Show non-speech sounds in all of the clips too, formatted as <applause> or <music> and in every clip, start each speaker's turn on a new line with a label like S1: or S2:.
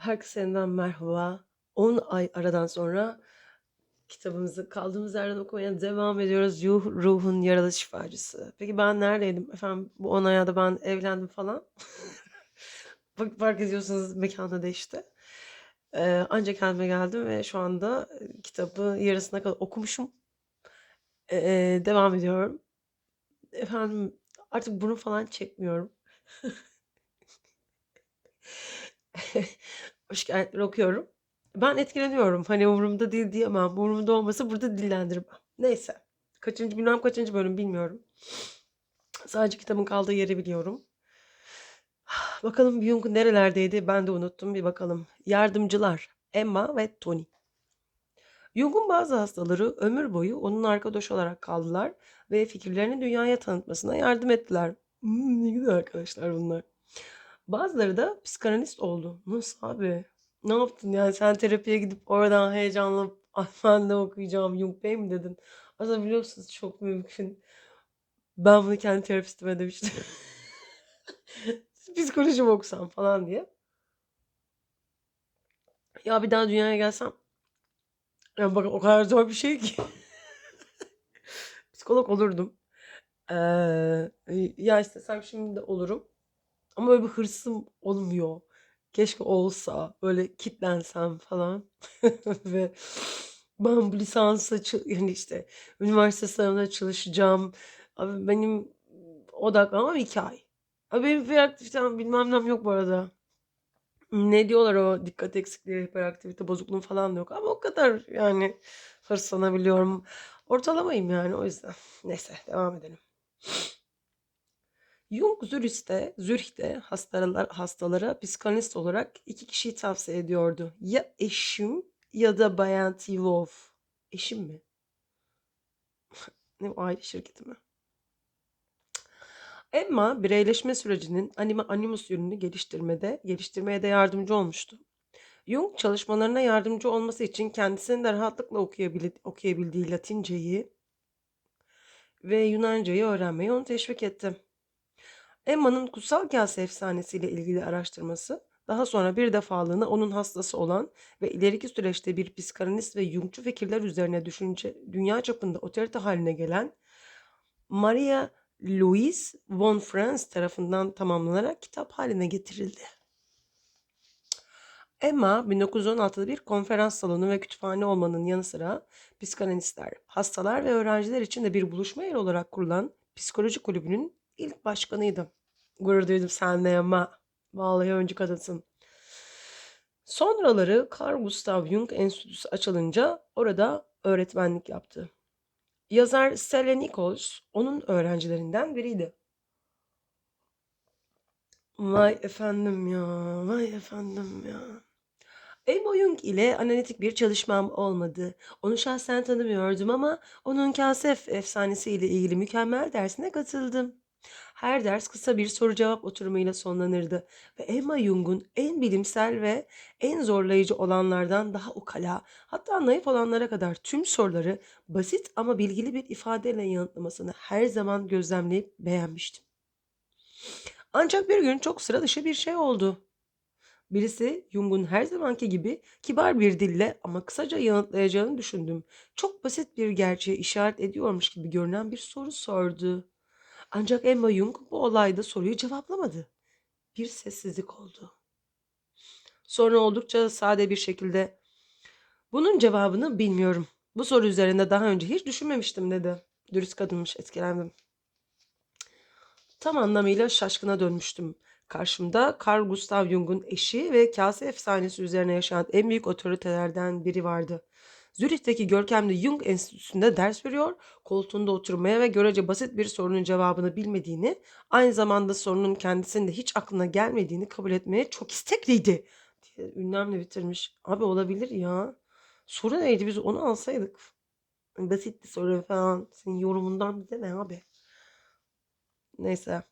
S1: Herkese yeniden merhaba. 10 ay aradan sonra kitabımızı kaldığımız yerden okumaya devam ediyoruz. Yuh ruhun yaralı şifacısı. Peki ben neredeydim? Efendim bu 10 ayda ben evlendim falan. Bak <laughs> fark ediyorsanız mekanda değişti. Ee, ancak kendime geldim ve şu anda e, kitabı yarısına kadar okumuşum. Ee, devam ediyorum. Efendim artık burun falan çekmiyorum. <laughs> Şikayetleri okuyorum. Ben etkileniyorum. Hani umurumda değil diyemem. Umurumda olmasa burada dillendirmem. Neyse. Kaçıncı bilmem kaçıncı bölüm bilmiyorum. Sadece kitabın kaldığı yeri biliyorum. <sighs> Bakalım Jung nerelerdeydi ben de unuttum bir bakalım. Yardımcılar Emma ve Tony. Jung'un bazı hastaları ömür boyu onun arkadaş olarak kaldılar ve fikirlerini dünyaya tanıtmasına yardım ettiler. Hmm, ne güzel arkadaşlar bunlar. Bazıları da psikanalist oldu. Nasıl abi? Ne yaptın yani sen terapiye gidip oradan heyecanla <laughs> "Ay, ben de okuyacağım Jung Bey mi dedin? Aslında biliyorsunuz çok mümkün. Ben bunu kendi terapistime demiştim. <laughs> Psikoloji okusam falan diye. Ya bir daha dünyaya gelsem. Ya bakın o kadar zor bir şey ki. <laughs> Psikolog olurdum. Ee, ya istesem şimdi de olurum. Ama böyle bir hırsım olmuyor. Keşke olsa böyle kitlensem falan <laughs> ve ben bu lisansa yani işte üniversite sınavına çalışacağım. Abi benim odaklanmam iki ay. Abi benim hiperaktivitem bilmem nem yok bu arada. Ne diyorlar o dikkat eksikliği, hiperaktivite bozukluğu falan da yok. Ama o kadar yani hırslanabiliyorum. Ortalamayım yani o yüzden. Neyse devam edelim. Jung Zürih'te, Zürih'te hastalara, hastalara psikanalist olarak iki kişiyi tavsiye ediyordu. Ya eşim ya da Bayan Tivov. Eşim mi? <laughs> ne bu aile şirketi mi? Emma bireyleşme sürecinin anima animus yönünü geliştirmede, geliştirmeye de yardımcı olmuştu. Jung çalışmalarına yardımcı olması için kendisinin de rahatlıkla okuyabil okuyabildiği Latinceyi ve Yunancayı öğrenmeyi onu teşvik etti. Emma'nın kutsal kase efsanesiyle ilgili araştırması daha sonra bir defalığına onun hastası olan ve ileriki süreçte bir psikanalist ve Jungçu fikirler üzerine düşünce dünya çapında otorite haline gelen Maria Louise von Franz tarafından tamamlanarak kitap haline getirildi. Emma 1916'da bir konferans salonu ve kütüphane olmanın yanı sıra psikanalistler, hastalar ve öğrenciler için de bir buluşma yeri olarak kurulan psikoloji kulübünün ilk başkanıydı. Gurur duydum seninle Emma. Vallahi öncü kadınsın. Sonraları Carl Gustav Jung Enstitüsü açılınca orada öğretmenlik yaptı. Yazar Stella Nichols onun öğrencilerinden biriydi. Vay efendim ya, vay efendim ya. Emma Jung ile analitik bir çalışmam olmadı. Onu şahsen tanımıyordum ama onun Kasef efsanesi ile ilgili mükemmel dersine katıldım. Her ders kısa bir soru cevap oturumuyla sonlanırdı ve Emma Jung'un en bilimsel ve en zorlayıcı olanlardan daha ukala, hatta naif olanlara kadar tüm soruları basit ama bilgili bir ifadeyle yanıtlamasını her zaman gözlemleyip beğenmiştim. Ancak bir gün çok sıra dışı bir şey oldu. Birisi Jung'un her zamanki gibi kibar bir dille ama kısaca yanıtlayacağını düşündüm. Çok basit bir gerçeğe işaret ediyormuş gibi görünen bir soru sordu. Ancak Emma Jung bu olayda soruyu cevaplamadı. Bir sessizlik oldu. Sonra oldukça sade bir şekilde bunun cevabını bilmiyorum. Bu soru üzerinde daha önce hiç düşünmemiştim dedi. Dürüst kadınmış etkilendim. Tam anlamıyla şaşkına dönmüştüm. Karşımda Carl Gustav Jung'un eşi ve kase efsanesi üzerine yaşayan en büyük otoritelerden biri vardı. Zürih'teki görkemli Jung Enstitüsü'nde ders veriyor, koltuğunda oturmaya ve görece basit bir sorunun cevabını bilmediğini, aynı zamanda sorunun kendisinin de hiç aklına gelmediğini kabul etmeye çok istekliydi. diye ünlemle bitirmiş. Abi olabilir ya. Soru neydi biz onu alsaydık. Basit bir soru falan. Senin yorumundan bize ne abi? Neyse.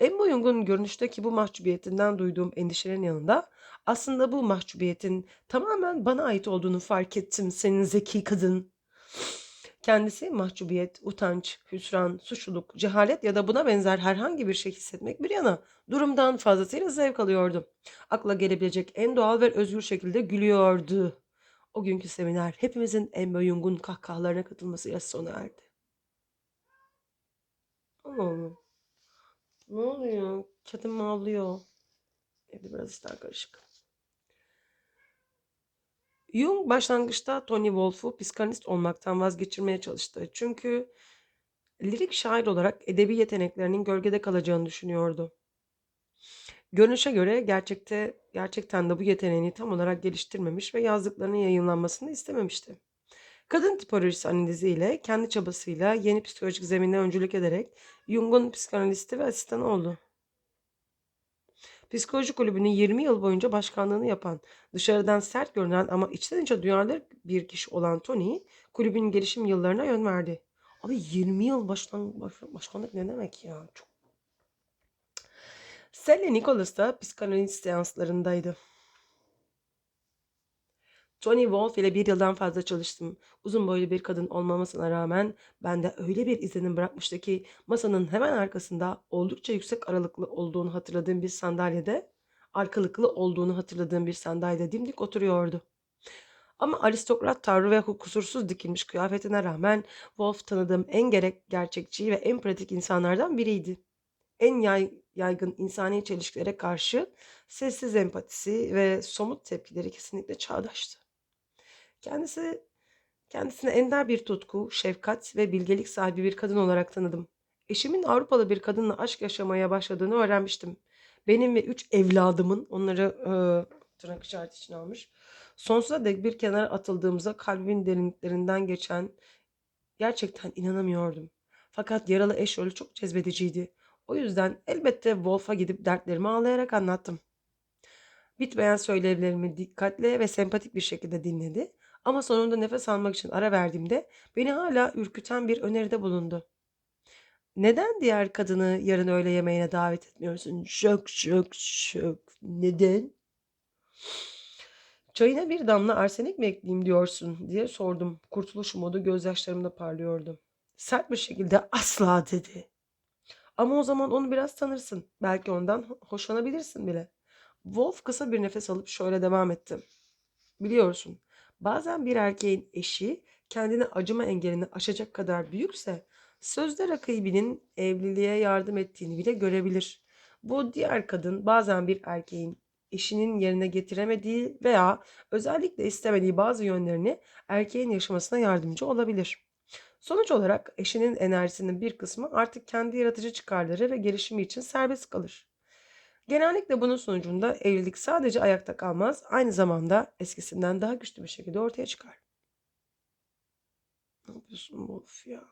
S1: Emma Jung'un görünüşteki bu mahcubiyetinden duyduğum endişelerin yanında aslında bu mahcubiyetin tamamen bana ait olduğunu fark ettim senin zeki kadın. Kendisi mahcubiyet, utanç, hüsran, suçluluk, cehalet ya da buna benzer herhangi bir şey hissetmek bir yana durumdan fazlasıyla zevk alıyordu. Akla gelebilecek en doğal ve özgür şekilde gülüyordu. O günkü seminer hepimizin Emma Jung'un kahkahalarına katılmasıyla sona erdi. Allah Allah. Ne oluyor? Kedim mavlıyor. Evde biraz işler karışık. Jung başlangıçta Tony Wolf'u psikanalist olmaktan vazgeçirmeye çalıştı. Çünkü lirik şair olarak edebi yeteneklerinin gölgede kalacağını düşünüyordu. Görünüşe göre gerçekte gerçekten de bu yeteneğini tam olarak geliştirmemiş ve yazdıklarının yayınlanmasını istememişti. Kadın tipolojisi analiziyle kendi çabasıyla yeni psikolojik zemine öncülük ederek Jung'un psikanalisti ve asistanı oldu. Psikoloji kulübünün 20 yıl boyunca başkanlığını yapan, dışarıdan sert görünen ama içten içe duyarlı bir kişi olan Tony, kulübün gelişim yıllarına yön verdi. Abi 20 yıl başkan, baş- başkanlık ne demek ya? Çok... Sally Nicholas da psikanaliz seanslarındaydı. Tony Wolf ile bir yıldan fazla çalıştım. Uzun boylu bir kadın olmamasına rağmen bende öyle bir izlenim bırakmıştı ki masanın hemen arkasında oldukça yüksek aralıklı olduğunu hatırladığım bir sandalyede, arkalıklı olduğunu hatırladığım bir sandalyede dimdik oturuyordu. Ama aristokrat tavrı ve kusursuz dikilmiş kıyafetine rağmen Wolf tanıdığım en gerek gerçekçi ve en pratik insanlardan biriydi. En yay, yaygın insani çelişkilere karşı sessiz empatisi ve somut tepkileri kesinlikle çağdaştı. Kendisi kendisine ender bir tutku, şefkat ve bilgelik sahibi bir kadın olarak tanıdım. Eşimin Avrupalı bir kadınla aşk yaşamaya başladığını öğrenmiştim. Benim ve üç evladımın onları e, tırnak işareti için almış. Sonsuza dek bir kenara atıldığımıza kalbimin derinliklerinden geçen gerçekten inanamıyordum. Fakat yaralı eş rolü çok cezbediciydi. O yüzden elbette Wolf'a gidip dertlerimi ağlayarak anlattım. Bitmeyen söylevlerimi dikkatle ve sempatik bir şekilde dinledi. Ama sonunda nefes almak için ara verdiğimde beni hala ürküten bir öneride bulundu. Neden diğer kadını yarın öğle yemeğine davet etmiyorsun? Şök şök şök. Neden? Çayına bir damla arsenik mi ekleyeyim diyorsun diye sordum. Kurtuluş modu gözyaşlarımda parlıyordu. Sert bir şekilde asla dedi. Ama o zaman onu biraz tanırsın. Belki ondan hoşlanabilirsin bile. Wolf kısa bir nefes alıp şöyle devam etti. Biliyorsun, bazen bir erkeğin eşi kendine acıma engelini aşacak kadar büyükse sözde rakibinin evliliğe yardım ettiğini bile görebilir. Bu diğer kadın bazen bir erkeğin eşinin yerine getiremediği veya özellikle istemediği bazı yönlerini erkeğin yaşamasına yardımcı olabilir. Sonuç olarak eşinin enerjisinin bir kısmı artık kendi yaratıcı çıkarları ve gelişimi için serbest kalır. Genellikle bunun sonucunda evlilik sadece ayakta kalmaz, aynı zamanda eskisinden daha güçlü bir şekilde ortaya çıkar. Ne yapıyorsun Wolf ya?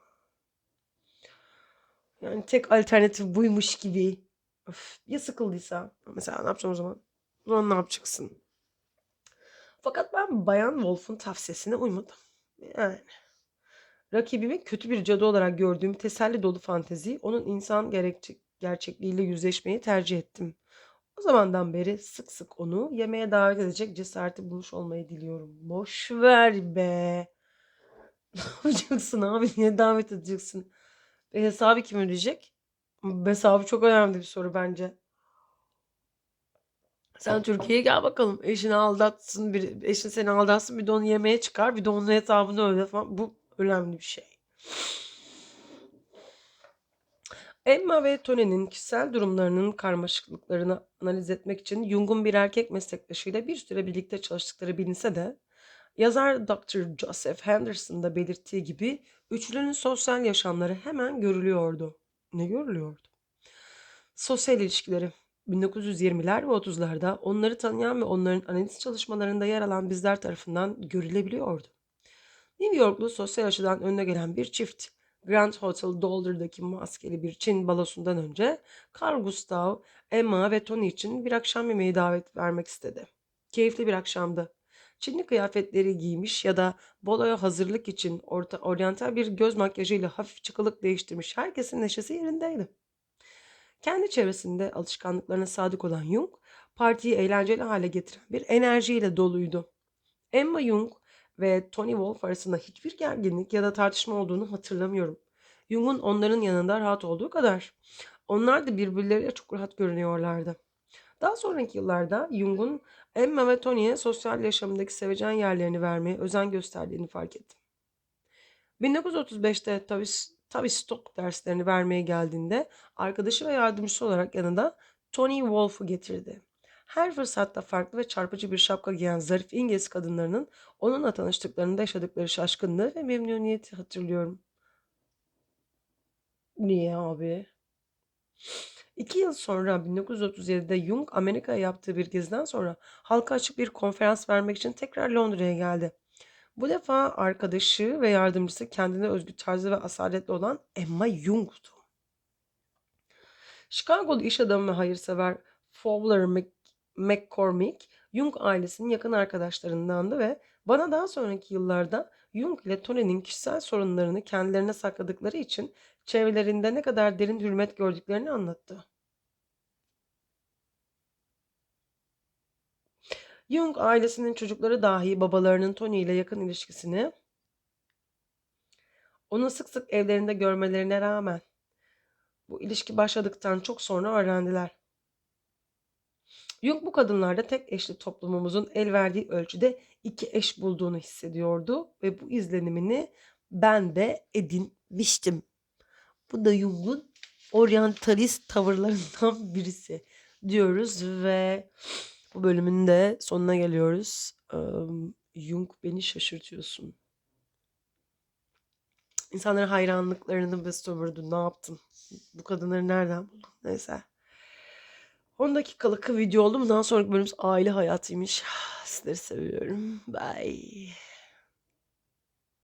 S1: Yani tek alternatif buymuş gibi. Öf, ya sıkıldıysa? Mesela ne yapacağım o zaman? O zaman ne yapacaksın? Fakat ben Bayan Wolf'un tavsiyesine uymadım. Yani rakibimi kötü bir cadı olarak gördüğüm teselli dolu fantezi, onun insan gerçek, gerçekliğiyle yüzleşmeyi tercih ettim. O zamandan beri sık sık onu yemeğe davet edecek cesareti bulmuş olmayı diliyorum. Boş ver be. <laughs> Ne yapacaksın abi? Niye davet edeceksin? E, hesabı kim ödeyecek? Hesabı çok önemli bir soru bence. Sen Türkiye'ye gel bakalım. Eşini aldatsın, bir, eşin seni aldatsın, bir de onu yemeğe çıkar, bir de onun hesabını öde falan. Bu önemli bir şey. Emma ve Tony'nin kişisel durumlarının karmaşıklıklarını analiz etmek için Jung'un bir erkek meslektaşıyla bir süre birlikte çalıştıkları bilinse de yazar Dr. Joseph Henderson da belirttiği gibi üçlünün sosyal yaşamları hemen görülüyordu. Ne görülüyordu? Sosyal ilişkileri 1920'ler ve 30'larda onları tanıyan ve onların analiz çalışmalarında yer alan bizler tarafından görülebiliyordu. New Yorklu sosyal açıdan önüne gelen bir çift Grand Hotel Doldur'daki maskeli bir Çin balosundan önce Carl Gustav, Emma ve Tony için bir akşam yemeği davet vermek istedi. Keyifli bir akşamdı. Çinli kıyafetleri giymiş ya da boloya hazırlık için orta oryantal bir göz makyajıyla hafif çıkılık değiştirmiş herkesin neşesi yerindeydi. Kendi çevresinde alışkanlıklarına sadık olan Jung, partiyi eğlenceli hale getiren bir enerjiyle doluydu. Emma Jung, ve Tony Wolff arasında hiçbir gerginlik ya da tartışma olduğunu hatırlamıyorum. Jung'un onların yanında rahat olduğu kadar. Onlar da birbirleriyle çok rahat görünüyorlardı. Daha sonraki yıllarda Jung'un Emma ve Tony'ye sosyal yaşamındaki sevecen yerlerini vermeye özen gösterdiğini fark ettim. 1935'te Tavistock derslerini vermeye geldiğinde arkadaşı ve yardımcısı olarak yanında Tony Wolff'u getirdi. Her fırsatta farklı ve çarpıcı bir şapka giyen zarif İngiliz kadınlarının onunla tanıştıklarında yaşadıkları şaşkınlığı ve memnuniyeti hatırlıyorum. Niye abi? İki yıl sonra 1937'de Jung Amerika'ya yaptığı bir geziden sonra halka açık bir konferans vermek için tekrar Londra'ya geldi. Bu defa arkadaşı ve yardımcısı kendine özgü tarzı ve asaletli olan Emma Jung'tu. Chicago'lu iş adamı ve hayırsever Fowler McCormick, Jung ailesinin yakın arkadaşlarındandı ve bana daha sonraki yıllarda Jung ile Tony'nin kişisel sorunlarını kendilerine sakladıkları için çevrelerinde ne kadar derin hürmet gördüklerini anlattı. Jung ailesinin çocukları dahi babalarının Tony ile yakın ilişkisini onu sık sık evlerinde görmelerine rağmen bu ilişki başladıktan çok sonra öğrendiler. Jung bu kadınlarda tek eşli toplumumuzun el verdiği ölçüde iki eş bulduğunu hissediyordu ve bu izlenimini ben de edinmiştim. Bu da Jung'un oryantalist tavırlarından <laughs> birisi diyoruz ve bu bölümün de sonuna geliyoruz. Jung beni şaşırtıyorsun. İnsanlara hayranlıklarını besliyordu. Ne yaptın? Bu kadınları nereden buldun? Neyse. 10 dakikalık video oldu. Bundan sonraki bölümümüz aile hayatıymış. Sizleri seviyorum. Bye.